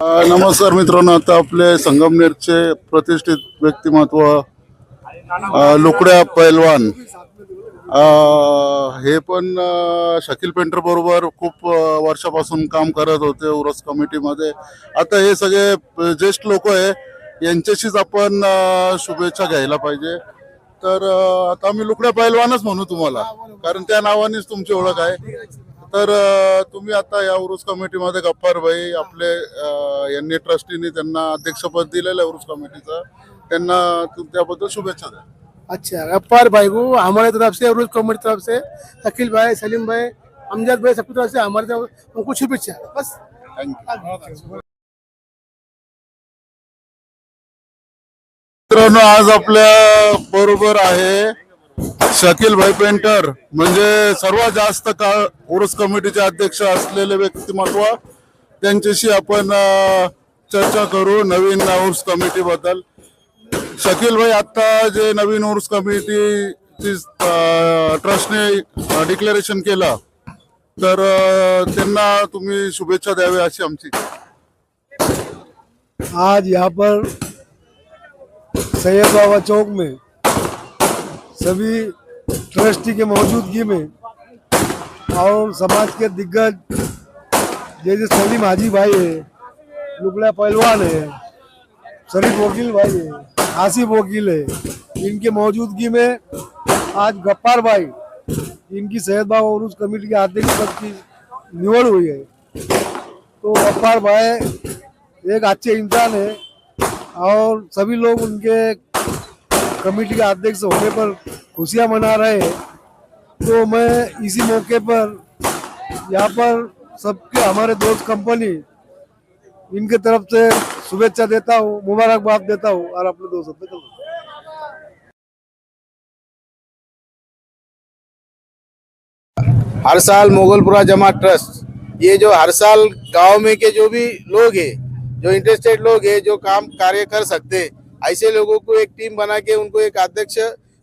नमस्कार मित्रांनो आता आपले संगमनेरचे प्रतिष्ठित व्यक्तिमत्व लुकड्या पैलवान. हे पण शकील पेंटर बरोबर खूप वर्षापासून काम करत होते उरस कमिटीमध्ये. आता हे सगळे ज्येष्ठ लोक आहे यांच्याशीच आपण शुभेच्छा घ्यायला पाहिजे. तर आता आम्ही लुकड्या पैलवानच म्हणू तुम्हाला कारण त्या नावानेच तुमची ओळख आहे. तर तुम्ही आता या उरुस कमिटीमध्ये गप्पार भाई. आपले यांनी ट्रस्टीने त्यांना अध्यक्षपद दिलेलं आहे उरुस कमिटीचं. त्यांना त्याबद्दल शुभेच्छा द्या. अच्छा गफ्फार भाई को हमारे तरफ से रूज कमेटी तरफ से शकील भाई सलीम भाई अमजद भाई सबकी तरफ से हमारे तरफ उनको शुभेच्छा बस। थँक्यू मित्रांनो आज आपल्या बरोबर आहे शकील भाई पेंटर म्हणजे सर्वात जास्त काळ ओरस कमिटीचे अध्यक्ष असलेले व्यक्तिमत्व त्यांच्याशी आपण चर्चा करू नवीन उर्स कमिटी बद्दल. शकील भाई आता जे नवीन उर्स कमिटी ट्रस्टने डिक्लेरेशन केलं तर त्यांना तुम्ही शुभेच्छा द्यावी अशी आमची. आज यहाँ पर सैयद बाबा चौक में सभी ट्रस्टी के मौजूदगी में और समाज के दिग्गज जैसे सलीम हाजी भाई है लुकड़ा पहलवान है शरीफ वकील भाई है, आसिफ वकील है, इनके मौजूदगी में आज गफ्फार भाई, इनकी सैयद बाबा उर्स कमेटी के अध्यक्ष पद की निवड़ हुई है। तो गफ्फार भाई, एक अच्छे इंसान है और सभी लोग उनके कमेटी के अध्यक्ष होने पर खुशियाँ मना रहे हैं। तो मैं इसी मौके पर यहाँ पर सबके, हमारे दोस्त कंपनी इनके तरफ़ से शुभेच्छा देता हूँ, मुबारकबाद देता हूँ और अपने दोस्तों पे हर साल मोगलपुरा जमा ट्रस्ट, ये जो हर साल गाँव में के जो भी लोग हैं, जो इंटरेस्टेड लोग हैं, जो काम कार्य कर सकते ऐसे लोगों को एक टीम बना के, उनको एक अध्यक्ष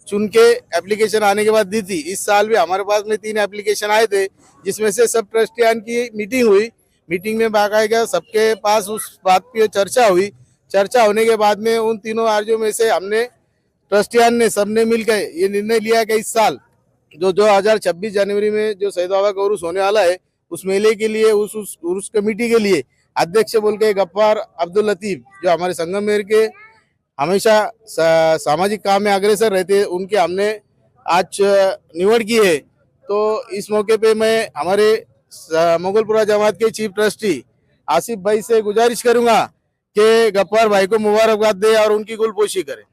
चुन के एप्लीकेशन आने के बाद दी थी। इस साल भी हमारे पास में तीन एप्लीकेशन आए थे, जिसमें से सब ट्रस्टियान की मीटिंग हुई। मीटिंग में बाकायदा सबके पास उस बात पे चर्चा हुई। चर्चा होने के बाद में उन तीनों आर्जों में से हमने, ट्रस्टियान ने, सबने मिलकर ये निर्णय लिया कि इस साल जो 2026 जनवरी में जो शहीद बाबा का उर्स होने वाला है, उस मेले के लिए, उस उस, उर्स कमेटी के लिए अध्यक्ष बोल के गफ्फार अब्दुल लतीफ, जो हमारे संगमनेर के हमेशा सामाजिक काम में अग्रसर रहते उनके हमने आज निवड़ की है। तो इस मौके पे मैं हमारे मुगलपुरा जमात के चीफ ट्रस्टी आसिफ भाई से गुजारिश करूँगा कि गफ्फार भाई को मुबारकबाद दे और उनकी गुलपोशी करें।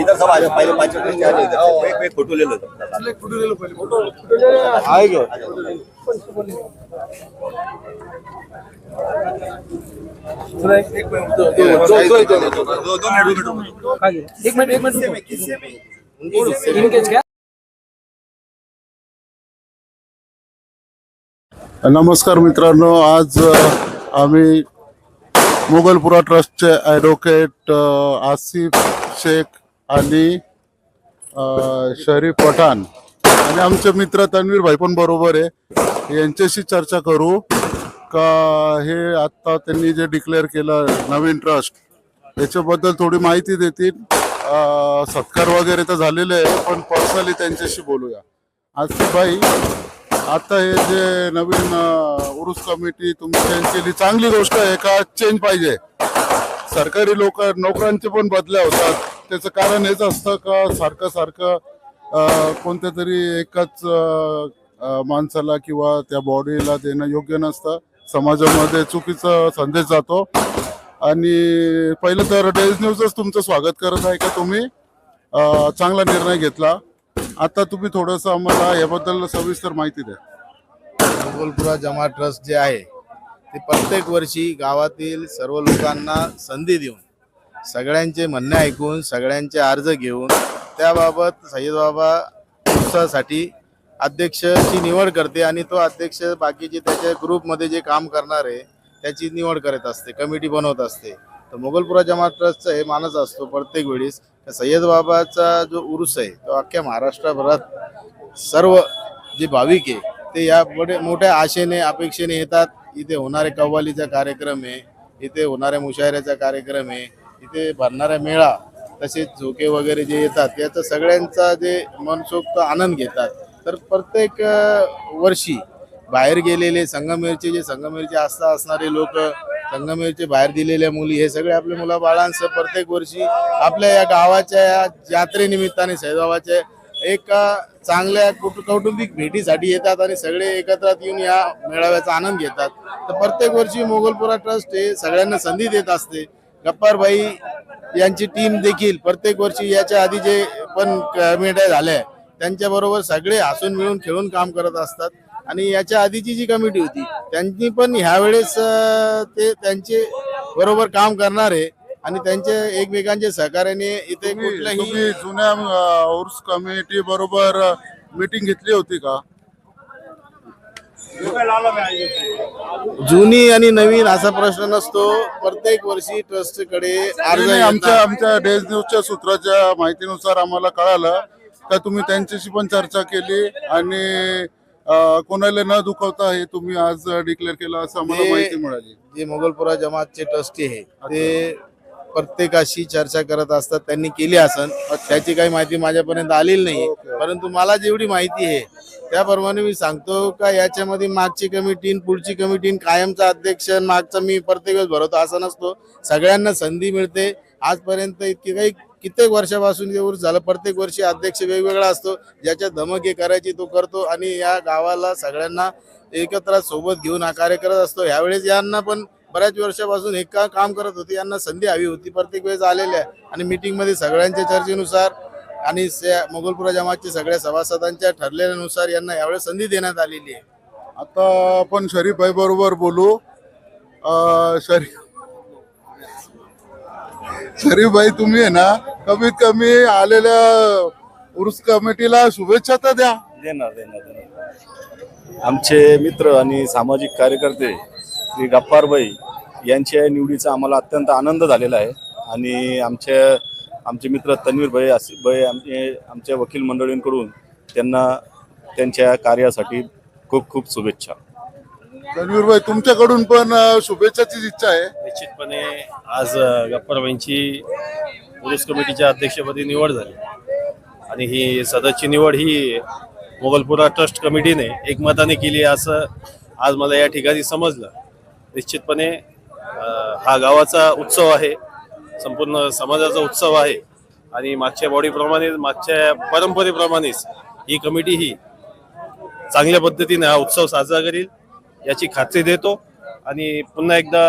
इधर सब आ जाओ पहले पांच मिनट आ जाओ इधर एक एक फोटो ले लो आएगा दो दो मिनट नमस्कार मित्रांनो आज आम्ही मुघलपुरा ट्रस्टचे ॲडव्होकेट आसिफ शेख आणि शरीफ पठाण आणि आमचे मित्र तन्वीर भाई पण बरोबर आहे. यांच्याशी चर्चा करू का हे आत्ता त्यांनी जे डिक्लेअर केलं नवीन ट्रस्ट याच्याबद्दल थोडी माहिती देतील. सत्कार वगैरे तर झालेले आहे पण पर्सनली त्यांच्याशी बोलूया. आसिफबाई आता हे जे नवीन उरुस कमिटी तुम्ही चेंज केली चांगली गोष्ट आहे का? चेंज पाहिजे. सरकारी लोक नोकरांचे पण बदल्या होतात. त्याचं कारण हेच असतं का? सारखं सारखं कोणत्या तरी एकाच माणसाला किंवा त्या बॉडीला देणं योग्य नसतं. समाजामध्ये चुकीचा संदेश जातो. आणि पहिलं तर डेज न्यूजच तुमचं स्वागत करत आहे का तुम्ही? चांगला निर्णय घेतला. आता तुम्ही थोडस आम्हाला याबद्दल सविस्तर माहिती द्या. मुघलपुरा जमा ट्रस्ट जे आहे ते प्रत्येक वर्षी गावातील सर्व लोकांना संधी देऊन सगळ्यांचे म्हणणे ऐकून सगळ्यांचे अर्ज घेऊन त्याबाबत सय्यदबाबा उत्साहासाठी उत्सवासाठी अध्यक्षची निवड करते आणि तो अध्यक्ष बाकीचे त्याच्या ग्रुपमध्ये जे काम करणार आहे त्याची निवड करत असते कमिटी बनवत असते. तर मोगलपुरा जमा ट्रस्टचं हे मानस असतो प्रत्येक वेळेस का सय्यद बाबाचा जो उरुस आहे तो अख्ख्या महाराष्ट्रभरात सर्व जे भाविक आहे ते या मोठे मोठ्या आशेने अपेक्षेने येतात. इथे होणारे कव्वालीचा कार्यक्रम आहे इथे होणाऱ्या मुशायऱ्याचा कार्यक्रम आहे इथे भरणाऱ्या मेळा तसेच झोके वगैरे जे येतात याचा सगळ्यांचा जे मनसोक्त आनंद घेतात. तर प्रत्येक वर्षी बाहेर गेलेले संगमेरचे जे संगमेरचे आस्था असणारे लोक संगमेरचे बाहेर दिलेल्या मुली हे सगळे आपल्या मुला बाळांसह प्रत्येक वर्षी आपल्या या गावाच्या या यात्रेनिमित्ताने साईबाबाच्या एक चांगल्या कौटुंबिक भेटीसाठी येतात आणि सगळे एकत्रात येऊन या मेळाव्याचा आनंद घेतात. तर प्रत्येक वर्षी मोगलपुरा ट्रस्ट हे सगळ्यांना संधी देत असते. गप्पारभाई यांची टीम देखील प्रत्येक वर्षी याच्या आधी जे पण कमिट्या झाल्या त्यांच्याबरोबर सगळे हसून मिळून खेळून काम करत असतात. आणि याच्या आधीची जी कमिटी होती त्यांनी पण ह्यावेळेस ते त्यांचे बरोबर काम करणार आहे आणि त्यांच्या एकमेकांच्या सहकार्याने इथे कुठल्याही जुन्या उर्स कमिटी बरोबर मीटिंग घेतली होती का जुनी आणि नवीन असा प्रश्न नसतो प्रत्येक वर्षी ट्रस्टकडे अर्ज नाही, आमच्या. आमच्या डेज न्यूजच्या सूत्राच्या माहितीनुसार आम्हाला कळालं का तुम्ही त्यांच्याशी पण चर्चा केली आणि कोणाला न दुखवता हे तुम्ही आज डिक्लेअर केलं असं आम्हाला माहिती मिळाली. जे मोगलपुरा जमातचे ट्रस्टी आहे ते प्रत्येकाशी चर्चा करत असतात त्यांनी केली असन त्याची काही माहिती माझ्यापर्यंत आलेली नाही. परंतु मला जेवढी माहिती आहे त्याप्रमाणे मी सांगतो का याच्यामध्ये मागची कमिटी पुढची कमिटी कायमचा अध्यक्ष मागचा मी प्रत्येक वेळेस भरवतो असं नसतो. सगळ्यांना संधी मिळते. आजपर्यंत इतकी काही कित्येक वर्षापासून जे झालं. प्रत्येक वर्षी अध्यक्ष वेगवेगळा असतो. ज्याच्या धमक हे करायची तो करतो आणि या गावाला सगळ्यांना एकत्र सोबत घेऊन हा कार्य करत असतो. ह्यावेळेस यांना पण बऱ्याच वर्षापासून हे का काम करत होते. यांना संधी हवी होती. प्रत्येक वेळेस आलेल्या आणि मीटिंगमध्ये सगळ्यांच्या चर्चेनुसार आणि मोगलपुरा जमातच्या सगळ्या सभासदांच्या ठरलेल्यानुसार यांना यावेळेस संधी देण्यात आलेली आहे. आता आपण शरीफ भाई बरोबर बोलू. शरीफ शरीफ भाई तुम्ही आहे ना कमीत कमी आलेल्या उर्स कमिटीला शुभेच्छा तर द्या. देणार देणार देणार. आमचे मित्र आणि सामाजिक कार्यकर्ते श्री गप्पारबाई यांच्या निवडीचा आम्हाला अत्यंत आनंद झालेला आहे. आणि आमच्या आमचे मित्र तन्वीर भाई आसिफ भाई आमचे आमच्या वकील मंडळींकडून त्यांना त्यांच्या कार्यासाठी खूप खूप शुभेच्छा. रणवीर भाई तुमच्याकडून पण शुभेच्छाचीच इच्छा आहे. निश्चितपणे आज गप्परबाईंची पोलीस कमिटीच्या अध्यक्षपदी निवड झाली. आणि ही सदस्यची निवड ही मोगलपुरा ट्रस्ट कमिटीने एकमताने केली असं आज मला या ठिकाणी समजलं. निश्चितपणे हा गावाचा उत्सव आहे. संपूर्ण समाजाचा उत्सव आहे. आणि मागच्या बॉडीप्रमाणे मागच्या परंपरेप्रमाणेच ही कमिटी ही चांगल्या पद्धतीने हा उत्सव साजरा करील. याची खात्री देतो. आणि पुन्हा एकदा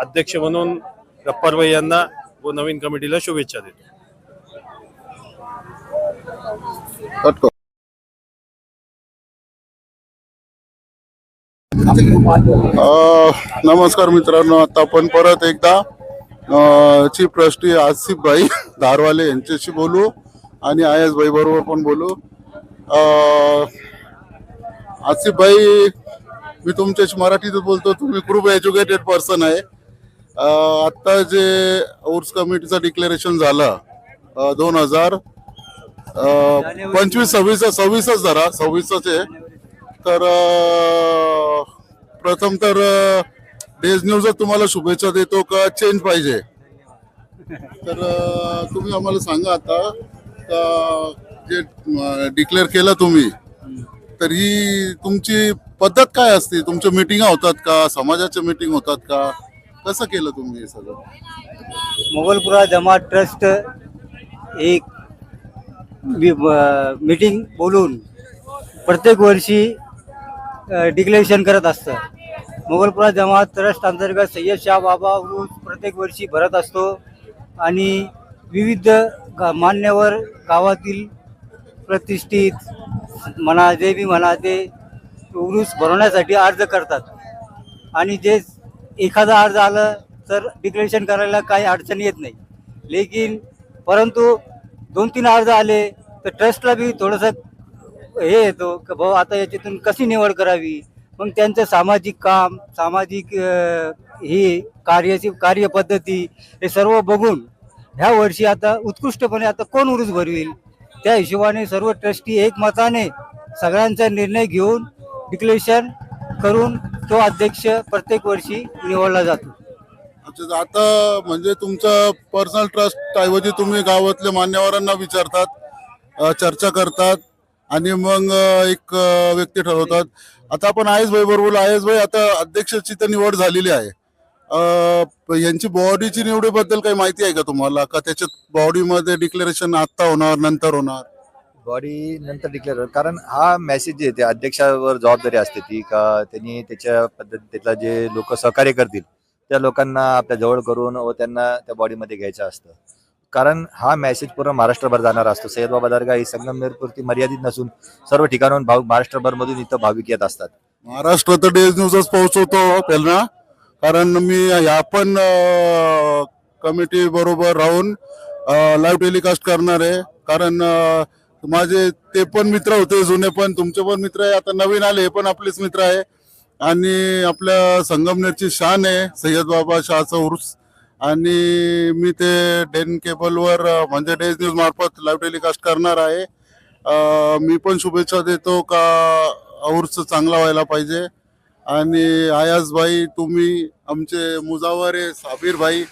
अध्यक्ष म्हणून गप्पारबाई यांना व नवीन कमिटीला शुभेच्छा देतो. अं, नमस्कार मित्रांनो. आता आपण परत एकदा चीफ ट्रस्टी आसिफ भाई धारवाले यांच्याशी बोलू आणि आयस भाई बरोबर पण बोलू. अं, आसिफ भाई मी तुमच्याशी मराठीतच बोलतो. तुम्ही खूप एज्युकेटेड पर्सन आहे. आत्ता जे उर्स कमिटीचं डिक्लेरेशन झालं दोन हजार पंचवीस सव्वीस सव्वीसच जरा सव्वीसच आहे. तर प्रथम तर डेज न्यूजच तुम्हाला शुभेच्छा देतो का चेंज पाहिजे. तर तुम्ही आम्हाला सांगा आता का जे डिक्लेअर केलं तुम्ही तर ही तुमची पद्धत काय असते? तुमच्या मिटिंगा होतात का? समाजाच्या मिटिंग होतात का? कसं केलं तुम्ही हे सगळं? मोगलपुरा जमात ट्रस्ट एक मीटिंग बोलून प्रत्येक वर्षी डिक्लेरेशन करत असतं. मोगलपुरा जमात ट्रस्ट अंतर्गत सय्यद शाह बाबा उरूस प्रत्येक वर्षी भरत असतो आणि विविध गा मान्यवर गावातील प्रतिष्ठित म्हणा जे बी म्हणा ते उरूस भरवण्यासाठी अर्ज करतात. आणि जे एखादा अर्ज आलं तर डिक्लेरेशन करायला काही अडचण येत नाही. लेकिन परंतु दोन तीन अर्ज आले तर ट्रस्टला बी थोडंसं हे येतो की भाऊ आता याच्यातून कशी निवड करावी? मग त्यांचं सामाजिक काम सामाजिक ही कार्याची कार्यपद्धती हे सर्व बघून ह्या वर्षी आता उत्कृष्टपणे आता कोण उरूस भरवील? त्या हिशोबाने सर्व ट्रस्टी एकमताने सगळ्यांचा निर्णय घेऊन डिक्लेरेशन करून तो अध्यक्ष प्रत्येक वर्षी निवडला जातो. अच्छा आता म्हणजे तुमचं पर्सनल ट्रस्ट ऐवजी तुम्ही गावातल्या मान्यवरांना विचारतात चर्चा करतात आणि मग एक व्यक्ती ठरवतात. आता आपण आयस भाई बरोबर आयस भाई आता अध्यक्षाची तर निवड झालेली आहे. यांची बॉडीची निवडीबद्दल काही माहिती आहे का तुम्हाला? का त्याच्यात बॉडीमध्ये डिक्लेरेशन आता होणार नंतर होणार? बॉडी नंतर डिक्लेअर कारण हा मेसेज जे ते अध्यक्षावर जबाबदारी असते ती का त्यांनी त्याच्या पद्धतीतला जे लोक सहकार्य करतील त्या लोकांना आपल्या जवळ करून व त्यांना त्या बॉडीमध्ये घ्यायचं असतं. कारण हा मेसेज पूर्ण महाराष्ट्रभर जाणार असतो. सय्यद दर्गा ही संगमनेरपुरती मर्यादित नसून सर्व ठिकाणाहून भाव महाराष्ट्रभर मधून इथं भाविक येत असतात. महाराष्ट्र तर डेज न्यूजच पोहोचवतो हो, त्यांना कारण मी या पण कमिटी बरोबर राहून लाईव्ह टेलिकास्ट करणार आहे. कारण माझे ते पण मित्र होते जुने पण. तुमचे पण मित्र आहे आता नवीन आले हे पण आपलेच मित्र आहे. आणि आपल्या संगमनेरची शान आहे सय्यद बाबा शाहचा उर्स आणि मी ते डेन केबलवर म्हणजे डेज न्यूज मार्फत लाईव्ह टेलिकास्ट करणार आहे. मी पण शुभेच्छा देतो का उर्स चांगला व्हायला पाहिजे. आणि आयाज भाई तुम्ही आमचे मुजावर आहे साबीर भाई.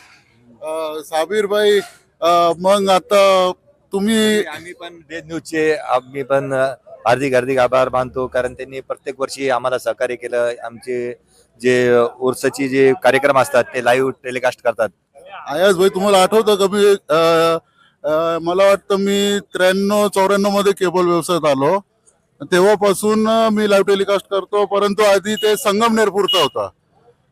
साबीर भाई मग आता तुम्ही आम्ही पण डेज न्यूजचे आम्ही पण हार्दिक हार्दिक आभार मानतो. कारण त्यांनी प्रत्येक वर्षी आम्हाला सहकार्य केलं. आमचे जे उर्सची जे कार्यक्रम असतात ते लाईव्ह टेलिकास्ट करतात. आयाज भाई तुम्हाला आठवतं का? मी अ, अ, मला वाटतं मी त्र्याण्णव चौऱ्याण्णवमध्ये केबल व्यवसायात आलो. तेव्हापासून मी लाईव्ह टेलिकास्ट करतो. परंतु आधी ते संगमनेर पुरता होता.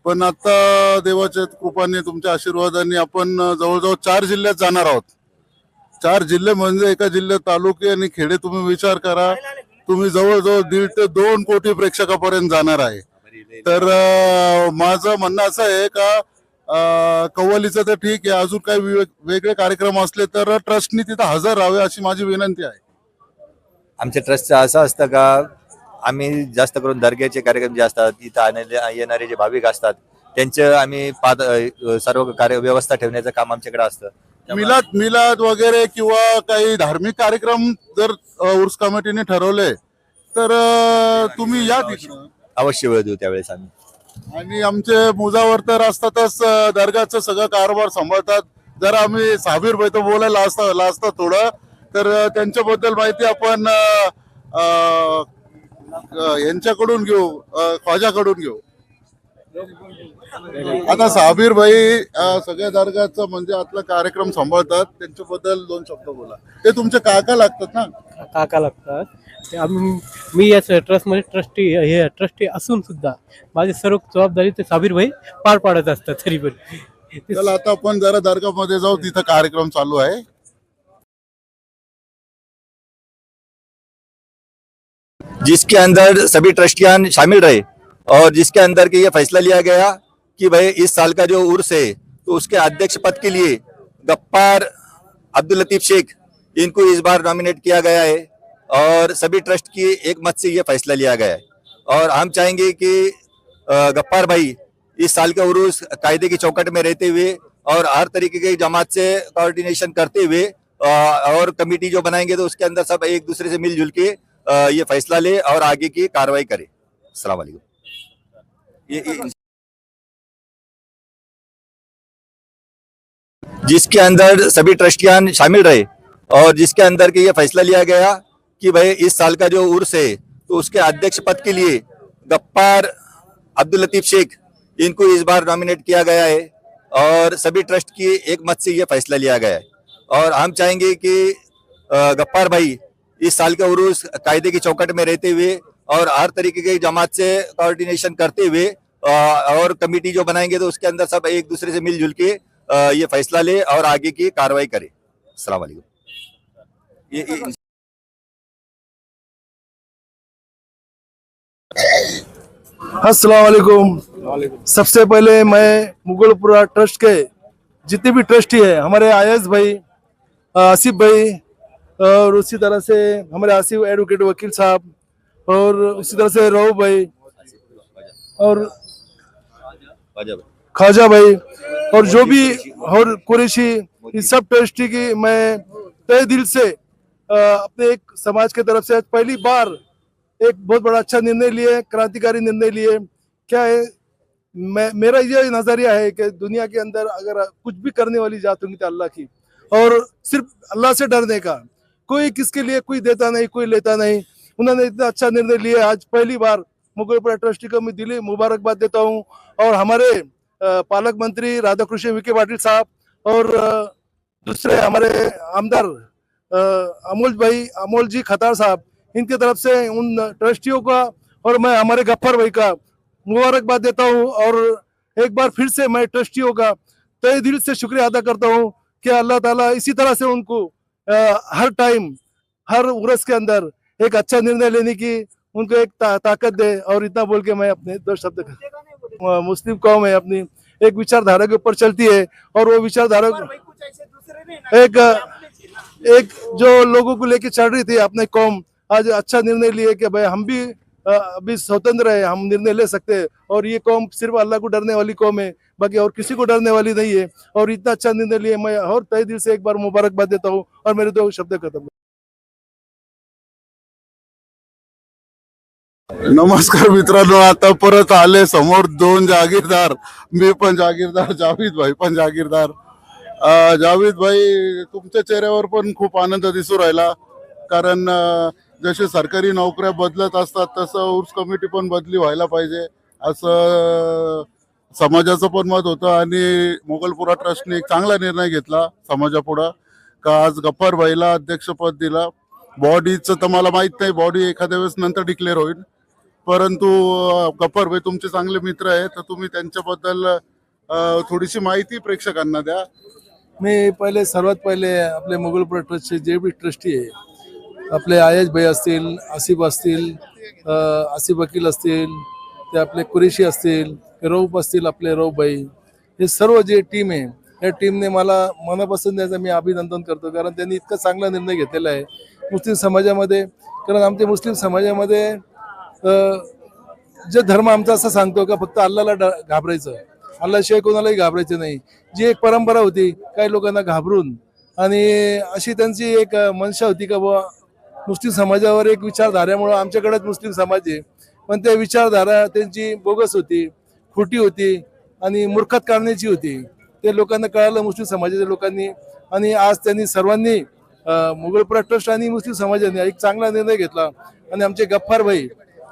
पण आता देवाच्या कृपाने तुमच्या आशीर्वादाने आपण जवळजवळ चार जिल्ह्यात जाणार आहोत. चार जिल्हे म्हणजे एका जिल्ह्यात तालुके आणि खेडे तुम्ही विचार करा. तुम्ही जवळजवळ दीड ते दोन कोटी प्रेक्षकापर्यंत जाणार आहे. तर माझं म्हणणं असं आहे का कव्वालीचं तर ठीक आहे अजून काही वेगळे कार्यक्रम असले तर ट्रस्टनी तिथं हजर राहावे अशी माझी विनंती आहे. आमच्या ट्रस्टचं असं असतं का आम्ही जास्त करून दर्ग्याचे कार्यक्रम जे असतात इथं आणले येणारे जे भाविक असतात त्यांचं आम्ही पाद सर्व कार्य व्यवस्था ठेवण्याचं काम आमच्याकडे असतं. मिलाद मिलाद वगैरे किंवा काही धार्मिक कार्यक्रम जर अं, उर्स कमिटीने ठरवले तर अं, तुम्ही या तिकडं. अवश्य वेळ देऊ त्यावेळेस आम्ही. आणि आमचे मुजावर तर असतातच अं, दर्गाचं सगळं कारभार सांभाळतात. जर आम्ही साबीर भाई तर बोलायला असतं लाजतं थोडं. तर अं, त्यांच्याबद्दल माहिती आपण अं, अं, अं, यांच्याकडून घेऊ अं, ख्वाजाकडून घेऊ. आता साबीर भाई सगळ्या दर्गाचं म्हणजे आतला कार्यक्रम सांभाळतात. त्यांच्याबद्दल दोन शब्द बोला. ते तुमचे काका लागतात ना? काका लागतात. ते आम्ही मी या ट्रस्टमध्ये ट्रस्टी हे ट्रस्टी असून सुद्धा माझी सर्व जबाबदारी ते साबीर भाई पार पाडत असतात तरी पण. ते चला आता आपण जरा दर्गामध्ये जाऊ तिथं कार्यक्रम चालू आहे. जिसके अंदर सभी ट्रस्टियान शामिल रहे और जिसके अंदर के ये फैसला लिया गया कि भाई इस साल का जो उर्स है तो उसके अध्यक्ष पद के लिए गप्पार अब्दुल लतीफ शेख इनको इस बार नॉमिनेट किया गया है और सभी ट्रस्ट की एक मत से ये फैसला लिया गया है। और हम चाहेंगे कि गप्पार भाई इस साल का उर्स कायदे की चौकट में रहते हुए और हर तरीके की जमात से कोऑर्डिनेशन करते हुए और कमेटी जो बनाएँगे तो उसके अंदर सब एक दूसरे से मिलजुल के ये फैसला ले और आगे की कार्रवाई करे। वालेकुम। ये, जिसके अंदर सभी ट्रस्टियान शामिल रहे और जिसके अंदर के ये फैसला लिया गया कि भाई इस साल का जो उर्स है तो उसके अध्यक्ष पद के लिए गप्पार अब्दुल लतीफ शेख, इनको इस बार नॉमिनेट किया गया है और सभी ट्रस्ट की एक मत से ये फैसला लिया गया है। और हम चाहेंगे कि गप्पार भाई इस साल का उर्स कायदे की चौकट में रहते हुए और हर तरीके की जमात से कोऑर्डिनेशन करते हुए और कमेटी जो बनाएँगे तो उसके अंदर सब एक दूसरे से मिलजुल के ये फैसला ले और आगे की कार्रवाई करे। अस्सलाम वालेकुम। ये, ये अस्सलाम वालेकुम। सबसे पहले मैं मुगलपुरा ट्रस्ट के जितने भी ट्रस्टी है हमारे आयस भाई आसिफ भाई और उसी तरह से हमारे आसिफ एडवोकेट वकील साहब और उसी तरह से राव भाई और ख्वाजा भाई और जो भी और कुरेशी इस सब ट्रस्टी की मैं तय दिल से अपने एक समाज के तरफ़ से आज पहली बार एक बहुत बड़ा अच्छा निर्णय लिए क्रांतिकारी निर्णय लिए। क्या है मैं मेरा ये नज़रिया है कि दुनिया के अंदर अगर कुछ भी करने वाली जात होगी तो अल्लाह की। और सिर्फ़ अल्लाह से डरने का कोई किसके लिए कोई देता नहीं कोई लेता नहीं। उन्होंने इतना अच्छा निर्णय लिया आज पहली बार मुगलपुरा ट्रस्टी को मैं दिली मुबारकबाद देता हूँ। और हमारे पालक मंत्री राधाकृष्ण विखे पाटिल साहब और दूसरे हमारे आमदार अमोल भाई अमोल जी खतार साहब इनके तरफ़ से उन ट्रस्टियों का और मैं हमारे गफ्फर भाई का मुबारकबाद देता हूँ और एक बार फिर से मैं ट्रस्टियों का तय दिल से शुक्रिया अदा करता हूँ कि अल्लाह ताला इसी तरह से उनको अ, हर टाइम हर उर्स के अंदर एक अच्छा निर्णय लेने की उनको एक ता, ताकत दे और इतना बोल के मैं अपने दो शब्द मुस्लिम कौम है अपनी एक विचारधारा के ऊपर चलती है और वो विचारधारा एक एक जो लोगों को लेके चल रही थी अपने कौम आज अच्छा निर्णय लिए कि भाई हम भी अभी स्वतंत्र है हम निर्णय ले सकते हैं। और ये कौम सिर्फ़ अल्लाह को डरने वाली कौम है बाकी और किसी को डरने वाली नहीं है। और इतना अच्छा निर्णय लिए मैं और तय दिल से एक बार मुबारकबाद देता हूँ और मेरे दो शब्द खत्म। नमस्कार मित्रांनो आता परत आले समोर दोन जागीरदार. मी पण जागीरदार जावेद भाई पण जागीरदार. अं, जावेद भाई तुमच्या चेहऱ्यावर पण खूप आनंद दिसू राहिला. कारण जसे सरकारी नोकऱ्या बदलत असतात तसं उर्स कमिटी पण बदली व्हायला पाहिजे. असं समाजाचं पण मत होतं आणि मोगलपुरा ट्रस्टने एक चांगला निर्णय घेतला समाजापुढं. का आज गफ्फार भाईला अध्यक्षपद दिला. बॉडीचं तर मला माहीत नाही बॉडी एखाद्या वेळेस नंतर डिक्लेअर होईल. परंतु अं, भाई तुमचे चांगले मित्र आहे तर तुम्ही त्यांच्याबद्दल थोडीशी माहिती प्रेक्षकांना द्या. मी पहिले सर्वात पहिले आपले मुघलपुरा ट्रस्टचे जे बी ट्रस्टी आहे आपले आयज भाई असतील आसिफ असतील अ, आसिफ वकील असतील ते आपले कुरेशी असतील रौफ असतील आपले रौफ भाई हे सर्व जे टीम आहे या टीमने मला मनापासून त्याचं मी अभिनंदन करतो कारण त्यांनी इतका चांगला निर्णय घेतलेला आहे मुस्लिम समाजामध्ये कारण आमच्या मुस्लिम समाजामध्ये जे धर्म आमचा असं सांगतो का फक्त अल्लाला ड- घाबरायचं. अल्लाशिवाय कोणालाही घाबरायचं नाही. जी एक परंपरा होती काही लोकांना घाबरून आणि अशी त्यांची एक मनशा होती का बुवा मुस्लिम समाजावर एक विचारधाऱ्यामुळं आमच्याकडेच मुस्लिम समाज आहे. पण त्या विचारधारा त्यांची बोगस होती खोटी होती आणि मूर्खात काढण्याची होती. ते लोकांना कळालं मुस्लिम समाजाच्या लोकांनी. आणि आज त्यांनी सर्वांनी मुघल मुघलपुरा ट्रस्ट आणि मुस्लिम समाजाने एक चांगला निर्णय घेतला. आणि आमचे गफ्फार भाई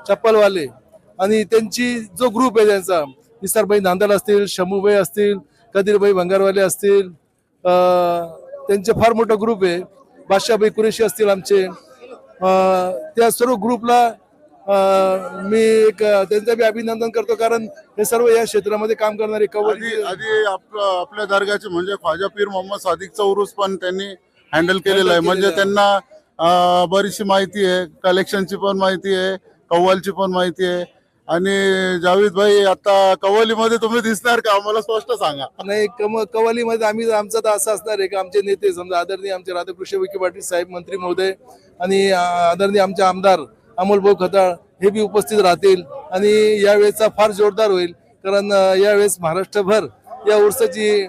चप्पलवाले. आणि त्यांची जो ग्रुप आहे त्यांचा निसारभाई नांदल असतील शमूभाई असतील कदीरभाई भंगारवाले असतील अं, त्यांचे फार मोठा ग्रुप आहे. बादशाहभाई कुरेशी असतील आमचे. त्या सर्व ग्रुपला मी एक त्यांचं बी अभिनंदन करतो कारण हे सर्व या क्षेत्रामध्ये काम करणारे कवल आधी आपलं आपल्या दर्ग्याचे म्हणजे ख्वाजा पीर मोहम्मद सादिकचा उरूस पण त्यांनी हँडल केलेला आहे. म्हणजे त्यांना बरीचशी माहिती आहे. कलेक्शनची पण माहिती आहे. कव्वालची पण माहिती आहे. आणि जावेद भाई आता कव्वालीमध्ये तुम्ही दिसणार का? आम्हाला स्पष्ट सांगा. नाही कम कवालीमध्ये आम्ही आमचं तर असं असणार आहे की आमचे नेते समजा आदरणीय आमचे राधाकृष्ण विखे पाटील साहेब मंत्री महोदय आणि अं, आदरणीय आमचे आमदार अमोल भाऊ खताळ हे बी उपस्थित राहतील आणि यावेळेसचा फार जोरदार होईल. कारण यावेळेस महाराष्ट्रभर या उर्साची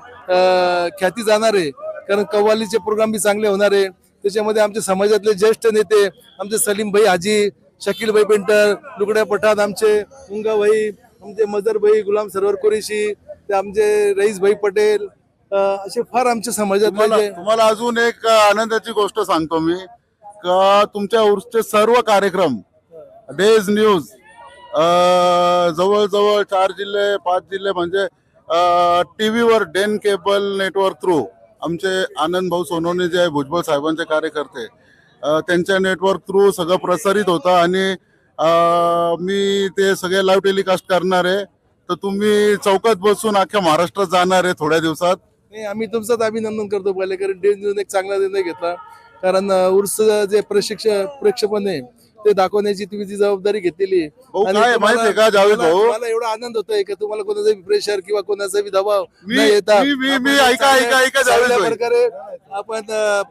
ख्याती जाणार आहे. कारण कव्वालीचे प्रोग्राम बी चांगले होणार आहे. त्याच्यामध्ये आमच्या समाजातले ज्येष्ठ नेते आमचे सलीम भाई हाजी शकील भाई पेंटर लुगड्या पठाण आमचे उंगा भाई आमचे मदर भाई गुलाम सरवर कुरेशी ते आमचे रईस भाई पटेल असे फार आमच्या समाजातले तुम्हाला तुम्हाला अजून एक आनंदाची गोष्ट सांगतो मी का तुमच्या उर्सचे सर्व कार्यक्रम डेज न्यूज जवळजवळ चार जिल्हे पाच जिल्हे म्हणजे टी व्हीवर डेन केबल नेटवर्क थ्रू आमचे आनंद भाऊ सोनवणे जे आहे भुजबळ साहेबांचे कार्यकर्ते त्यांच्या नेटवर्क थ्रू सगळं प्रसारित होतं आणि मी ते सगळे लाईव्ह टेलिकास्ट करणार आहे. तर तुम्ही चौकात बसून अख्ख्या महाराष्ट्रात जाणार आहे थोड्या दिवसात. नाही आम्ही तुमचंच अभिनंदन करतो पहिले कारण डे एक चांगला निर्णय घेतला. कारण उर्स जे प्रशिक्षक प्रेक्षपण आहे ते दाखवण्याची तुम्ही जी जबाबदारी घेतलेली आहे. माहितीये का जावेद मला- भाऊ? मला एवढा आनंद होतोय की? तुम्हाला कोणाचा प्रेशर किंवा कोणाचा बी दबाव मी नाही येता चांगल्या प्रकारे आपण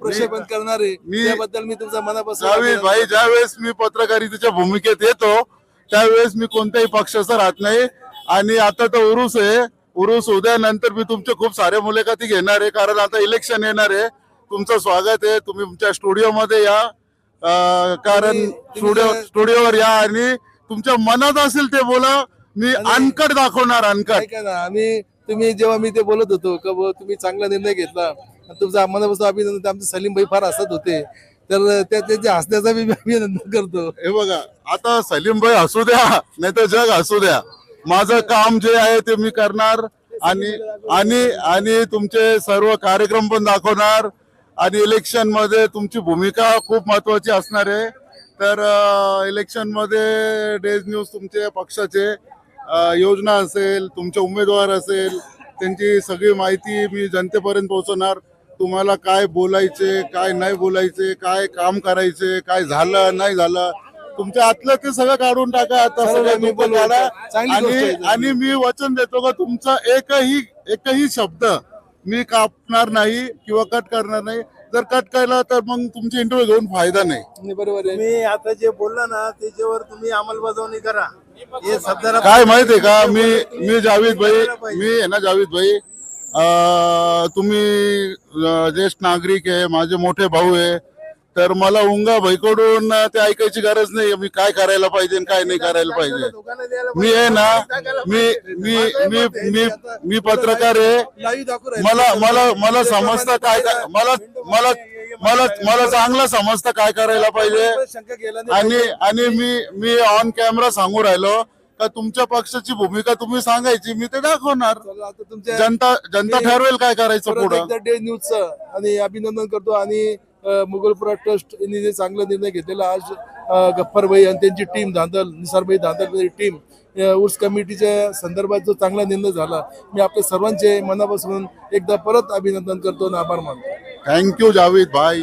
प्रक्षेपण करणार त्याबद्दल मी तुमचा मनापासून जावेद भाई. ज्या वेळेस मी पत्रकारितेच्या भूमिकेत येतो त्यावेळेस मी कोणत्याही पक्षाचा राहत नाही. आणि आता तर उरूस आहे. उरूस उद्यानंतर मी तुमचे खूप सारे मुलाखती घेणार आहे. कारण आता इलेक्शन येणार आहे. तुमचं स्वागत आहे. तुम्ही तुमच्या स्टुडिओमध्ये या. अं, कारण स्टुडिओ स्टुडिओवर या आणि तुमच्या मनात असेल ते बोला. मी अनकट दाखवणार अनकट. ना आम्ही तुम्ही जेव्हा मी ते बोलत होतो का बुवा तुम्ही चांगला निर्णय घेतला आणि तुमचा मनापासून अभिनंदन आमचे सलीम भाई फार हसत होते. तर त्या त्याच्या हसण्याचा मी अभिनंदन करतो. हे बघा आता सलीम भाई हसू द्या नाही तर जग हसू द्या. माझं काम जे आहे ते मी करणार आणि आणि आणि तुमचे सर्व कार्यक्रम पण दाखवणार. आणि इलेक्शनमध्ये तुमची भूमिका खूप महत्वाची असणार आहे. तर इलेक्शनमध्ये डेज न्यूज तुमचे पक्षाचे योजना असेल तुमचे उमेदवार असेल त्यांची सगळी माहिती मी जनतेपर्यंत पोहोचवणार. तुम्हाला काय बोलायचे काय नाही बोलायचे काय काम करायचे काय झालं नाही झालं तुमच्या आतलं ते सगळं काढून टाका. आता सगळं. आणि मी वचन देतो का तुमचा एकही एकही शब्द मी कापणार नाही किंवा कट करणार नाही. जर कट केला तर मग तुमची इंटरव्ह्यू घेऊन फायदा नाही. बरोबर आहे. मी आता जे बोलला ना त्याच्यावर तुम्ही अंमलबजावणी करा. हे शब्दाला काय माहितीये का? मी मी जावेद भाई मी आहे ना जावेद भाई. अं, तुम्ही ज्येष्ठ नागरिक आहे माझे मोठे भाऊ आहे. तर मला उंगा भाईकडून ते ऐकायची गरज नाही. मी काय करायला पाहिजे काय नाही करायला पाहिजे. मी आहे ना मी मी मी मी मी पत्रकार आहे. मला मला मला समजतं काय मला मला मला मला चांगलं समजतं काय करायला पाहिजे. आणि आणि मी मी ऑन कॅमेरा सांगू राहिलो का तुमच्या पक्षाची भूमिका तुम्ही सांगायची मी ते दाखवणार. जनता जनता ठरवेल काय करायचं पुढं. न्यूजचं आणि अभिनंदन करतो. आणि मुघलपुरा ट्रस्ट यांनी जे चांगला निर्णय घेतलेला आज गफ्फरभाई आणि त्यांची टीम धांदल निसारभाई धांदल टीम उर्स कमिटीच्या संदर्भात जो चांगला निर्णय झाला मी आपल्या सर्वांचे मनापासून एकदा परत अभिनंदन करतो आणि आभार मानतो. थँक्यू जावेद भाई.